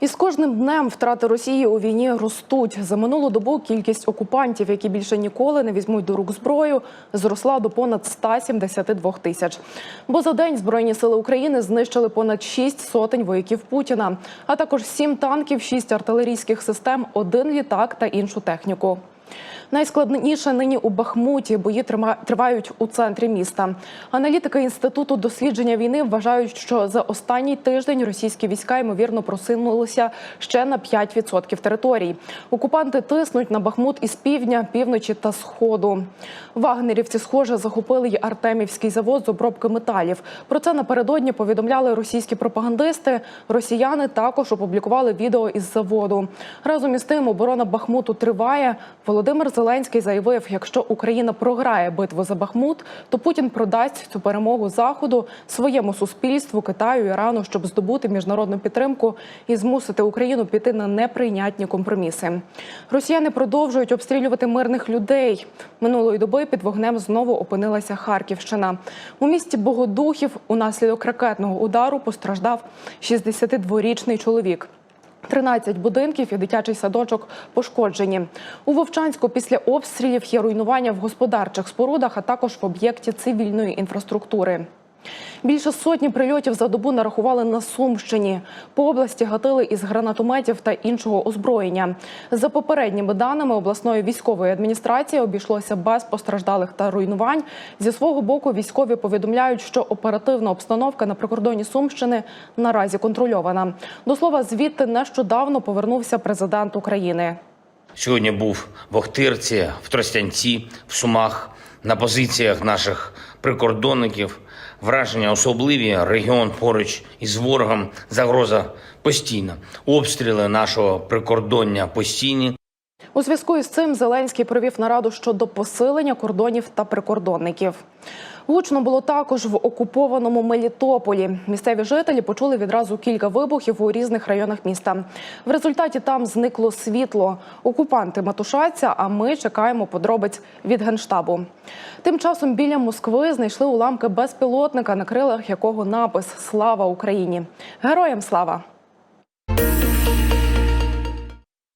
І з кожним днем втрати Росії у війні ростуть. За минулу добу кількість окупантів, які більше ніколи не візьмуть до рук зброю, зросла до понад 172 тисяч. Бо за день збройні сили України знищили понад 6 сотень вояків Путіна, а також 7 танків, 6 артилерійських систем, один літак та іншу техніку. Найскладніше нині у Бахмуті. Бої тривають у центрі міста. Аналітики інституту дослідження війни вважають, що за останній тиждень російські війська ймовірно просунулися ще на 5% територій. Окупанти тиснуть на Бахмут із півдня, півночі та сходу. Вагнерівці, схоже, захопили й Артемівський завод з обробки металів. Про це напередодні повідомляли російські пропагандисти. Росіяни також опублікували відео із заводу. Разом із тим, оборона Бахмуту триває. Володимир Зеленський заявив, якщо Україна програє битву за Бахмут, то Путін продасть цю перемогу заходу своєму суспільству, Китаю, Ірану, щоб здобути міжнародну підтримку і змусити Україну піти на неприйнятні компроміси. Росіяни продовжують обстрілювати мирних людей. Минулої доби під вогнем знову опинилася Харківщина. У місті Богодухів унаслідок ракетного удару постраждав 62-річний чоловік. 13 будинків і дитячий садочок пошкоджені. У Вовчанську після обстрілів є руйнування в господарчих спорудах, а також в об'єкті цивільної інфраструктури. Більше сотні прильотів за добу нарахували на Сумщині. По області гатили із гранатометів та іншого озброєння. За попередніми даними обласної військової адміністрації обійшлося без постраждалих та руйнувань. Зі свого боку військові повідомляють, що оперативна обстановка на прикордоні Сумщини наразі контрольована. До слова, звідти нещодавно повернувся президент України. Сьогодні був в Охтирці, в Тростянці, в Сумах, на позиціях наших прикордонників. Враження особливі, регіон поруч із ворогом, загроза постійна. Обстріли нашого прикордоння постійні. У зв'язку із цим Зеленський провів нараду щодо посилення кордонів та прикордонників. Гучно було також в окупованому Мелітополі. Місцеві жителі почули відразу кілька вибухів у різних районах міста. В результаті там зникло світло. Окупанти матушаться, а ми чекаємо подробиць від генштабу. Тим часом біля Москви знайшли уламки безпілотника, на крилах якого напис Слава Україні! Героям слава!